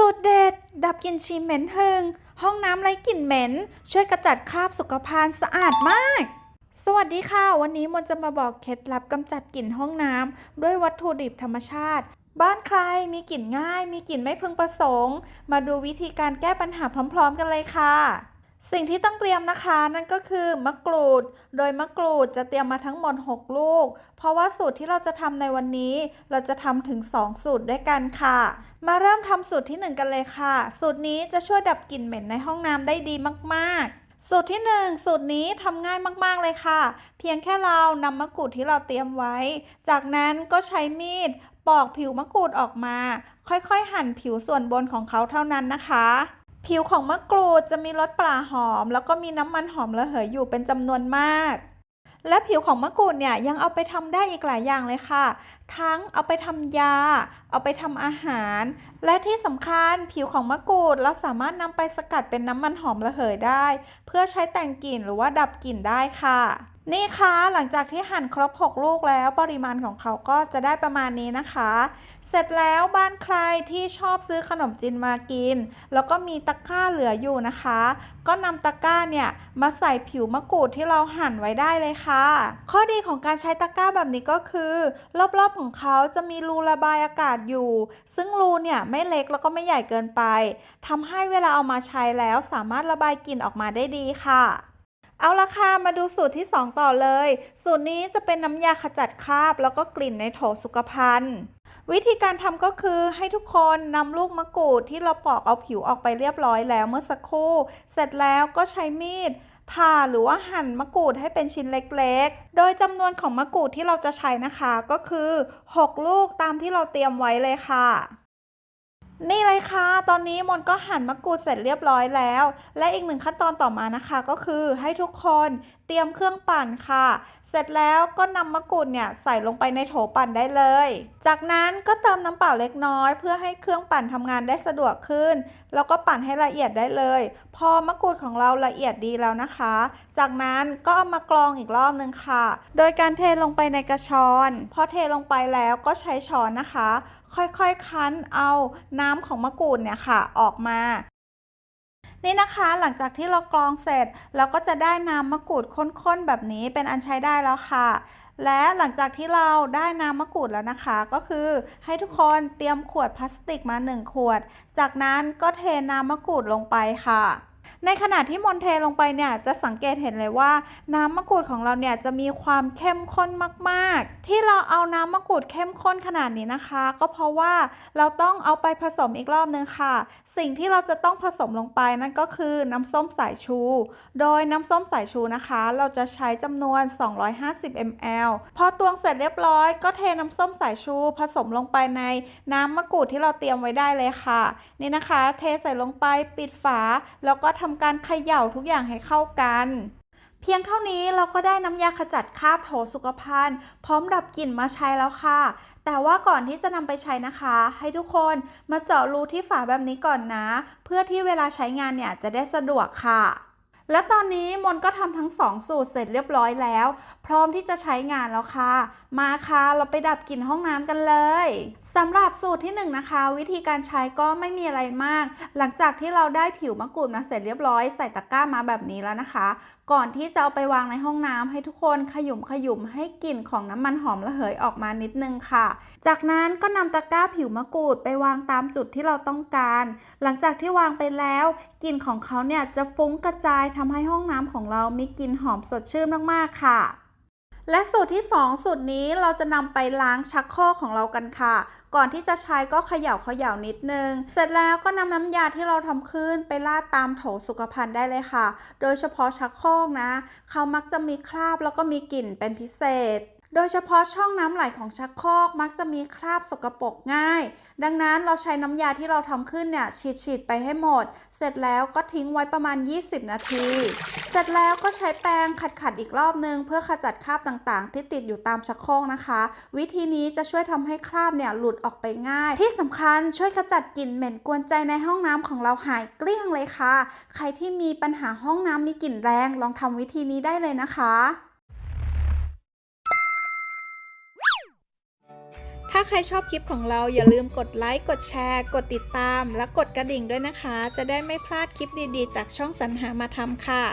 สูตรเด็ด ดับกลิ่นชีเหม็นหึง ห้องน้ำไร้กลิ่นเหม็น ช่วยกระจัดคราบสุขภัณฑ์สะอาดมาก สวัสดีค่ะ วันนี้มนจะมาบอกเคล็ดลับกำจัดกลิ่นห้องน้ำด้วยวัตถุดิบธรรมชาติ บ้านใครมีกลิ่นง่าย มีกลิ่นไม่พึงประสงค์ มาดูวิธีการแก้ปัญหาพร้อม ๆ กันเลยค่ะ สิ่งที่ต้องเตรียมนะคะนั่นก็คือมะกรูด โดยมะกรูดจะเตรียมมาทั้งหมด 6 ลูก เพราะว่าสูตรที่เราจะทำในวันนี้ เราจะทำถึง 2 สูตรด้วยกันค่ะ มาเริ่มทำสูตรที่ 1 กันเลยค่ะ สูตรนี้จะช่วยดับกลิ่นเหม็นในห้องน้ำได้ดีมากๆ สูตรที่ 1 สูตรนี้ทำง่ายมากๆเลยค่ะ เพียงแค่เรานำมะกรูดที่เราเตรียมไว้ จากนั้นก็ใช้มีดปอกผิวมะกรูดออกมา ค่อยๆ หั่นผิวส่วนบนของเขาเท่านั้นนะคะ ผิวของมะกรูดจะมีรสปลาหอม แล้วก็มีน้ำมันหอมระเหยอยู่เป็นจำนวนมาก และผิวของมะกรูดเนี่ยยังเอาไปทำได้อีกหลายอย่างเลยค่ะ ทั้งเอาไปทำยา เอาไปทำอาหาร และที่สำคัญผิวของมะกรูดเราสามารถนำไปสกัดเป็นน้ำมันหอมระเหยได้ เพื่อใช้แต่งกลิ่นหรือว่าดับกลิ่นได้ค่ะ นี่คะหลังจากที่หั่นครบ 6 ลูกแล้วปริมาณของเขาก็จะได้ประมาณนี้นะคะ เสร็จแล้วบ้านใครที่ชอบซื้อขนมจีนมากิน แล้วก็มีตะกร้าเหลืออยู่นะคะ ก็นำตะกร้าเนี่ยมาใส่ผิวมะกรูดที่เราหั่นไว้ได้เลยค่ะ ข้อดีของการใช้ตะกร้าแบบนี้ก็คือ รอบๆของเขาจะมีรูระบายอากาศอยู่ ซึ่งรูเนี่ยไม่เล็กแล้วก็ไม่ใหญ่เกินไปทำให้เวลาเอามาใช้แล้วสามารถระบายกลิ่นออกมาได้ดีค่ะ เอาละค่ะ มาดูสูตรที่ 2 ต่อเลย สูตรนี้จะเป็นน้ำยาขจัดคราบ แล้วก็กลิ่นในโถสุขภัณฑ์วิธีการทำก็คือให้ทุกคนนำลูกมะกรูดที่เราปอกเอาผิวออกไปเรียบร้อยแล้วเมื่อสักครู่ เสร็จแล้วก็ใช้มีดผ่าหรือว่าหั่นมะกรูดให้เป็นชิ้นเล็กๆ โดยจำนวนของมะกรูดที่เราจะใช้นะคะก็คือ 6 ลูกตามที่เราเตรียมไว้เลยค่ะ นี่เลยค่ะ ตอนนี้มนก็หั่นมะกรูดเสร็จเรียบร้อยแล้ว และอีกหนึ่งขั้นตอนต่อมานะคะ ก็คือให้ทุกคนเตรียมเครื่องปั่นค่ะ เสร็จแล้วก็นำมะกรูดเนี่ยใส่ลงไปในโถปั่นได้เลย จากนั้นก็เติมน้ำเปล่าเล็กน้อย เพื่อให้เครื่องปั่นทำงานได้สะดวกขึ้น แล้วก็ปั่นให้ละเอียดได้เลย พอมะกรูดของเราละเอียดดีแล้วนะคะ จากนั้นก็เอามากรองอีกรอบนึงค่ะ โดยการเทลงไปในกระชอนพอเทลงไปแล้วก็ใช้ช้อนนะคะ ค่อยๆคั้นเอาน้ำของมะกรูดเนี่ยค่ะ ออกมา นี่นะคะหลังจากที่เรากรองเสร็จ เราก็จะได้น้ำมะกรูดข้นๆแบบนี้เป็นอันใช้ได้แล้วค่ะ และหลังจากที่เราได้น้ำมะกรูดแล้วนะคะ ก็คือให้ทุกคนเตรียมขวดพลาสติกมา 1 ขวด จากนั้นก็เทน้ำมะกรูดลงไปค่ะ ในขณะที่มนเทลงไปเนี่ยจะสังเกตเห็นเลยว่า น้ำมะกรูดของเราเนี่ยจะมีความเข้มข้นมากๆ ที่เราเอาน้ำมะกรูดเข้มข้นขนาดนี้นะคะ ก็เพราะว่าเราต้องเอาไปผสมอีกรอบนึงค่ะ สิ่งที่เราจะต้องผสมลงไปนั่นก็คือน้ำส้มสายชู โดยน้ำส้มสายชูนะคะ เราจะใช้จำนวน 250 ml พอตวงเสร็จเรียบร้อยก็เทน้ำส้มสายชู ผสมลงไปในน้ำมะกรูดที่เราเตรียมไว้ได้เลยค่ะ นี่นะคะ เทใส่ลงไปปิดฝาแล้วก็ทำการเขย่าทุกอย่างให้เข้ากัน เพียงเท่านี้เราก็ได้น้ำยาขจัดคราบโถสุขภัณฑ์พร้อมดับกลิ่นมาใช้แล้วค่ะ แต่ว่าก่อนที่จะนำไปใช้นะคะ ให้ทุกคนมาเจาะรูที่ฝาแบบนี้ก่อนนะ เพื่อที่เวลาใช้งานเนี่ยจะได้สะดวกค่ะและตอนนี้มนก็ทำทั้งสองสูตรเสร็จเรียบร้อยแล้ว พร้อมที่จะใช้งานแล้วค่ะมาค่ะ เราไปดับกลิ่นห้องน้ำกันเลยสำหรับสูตรที่หนึ่งนะคะ วิธีการใช้ก็ไม่มีอะไรมาก หลังจากที่เราได้ผิวมะกรูดมาเสร็จเรียบร้อยใส่ตะกร้ามาแบบนี้แล้วนะคะ ก่อนที่จะเอาไปวางในห้องน้ำให้ทุกคนขยุ่มขยุ่มให้กลิ่นของน้ำมันหอมระเหยออกมานิดนึงค่ะ จากนั้นก็นำตะกร้าผิวมะกรูดไปวางตามจุดที่เราต้องการ หลังจากที่วางไปแล้วกลิ่นของเขาเนี่ยจะฟุ้งกระจายทำให้ห้องน้ำของเรามีกลิ่นหอมสดชื่นมากๆค่ะ และสูตรที่ 2 สูตรนี้เราจะนำไปล้างชักโครกของเรากันค่ะ ก่อนที่จะใช้ก็เขย่าเขย่านิดนึง เสร็จแล้วก็นำน้ำยาที่เราทำขึ้นไปลาดตามโถสุขภัณฑ์ได้เลยค่ะ โดยเฉพาะชักโครกนะ เขามักจะมีคราบแล้วก็มีกลิ่นเป็นพิเศษ โดยเฉพาะช่องน้ำไหลของชักโครกมักจะมีคราบสกปรกง่าย ดังนั้นเราใช้น้ำยาที่เราทำขึ้นเนี่ยฉีดๆไปให้หมด เสร็จแล้วก็ทิ้งไว้ประมาณ 20 นาที เสร็จแล้วก็ใช้แปรงขัดๆอีกรอบนึง เพื่อขจัดคราบต่างๆ ที่ติดอยู่ตามชักโครกนะคะ วิธีนี้จะช่วยทำให้คราบเนี่ยหลุดออกไปง่าย ที่สำคัญช่วยขจัดกลิ่นเหม็นกวนใจในห้องน้ำของเราหายเกลี้ยงเลยค่ะ ใครที่มีปัญหาห้องน้ำมีกลิ่นแรง ลองทำวิธีนี้ได้เลยนะคะ ถ้าใครชอบคลิปของเราอย่าลืมกดไลค์ กดแชร์ กดติดตาม และกดกระดิ่งด้วยนะคะ จะได้ไม่พลาดคลิปดีๆ จากช่องสรรหามาทำค่ะ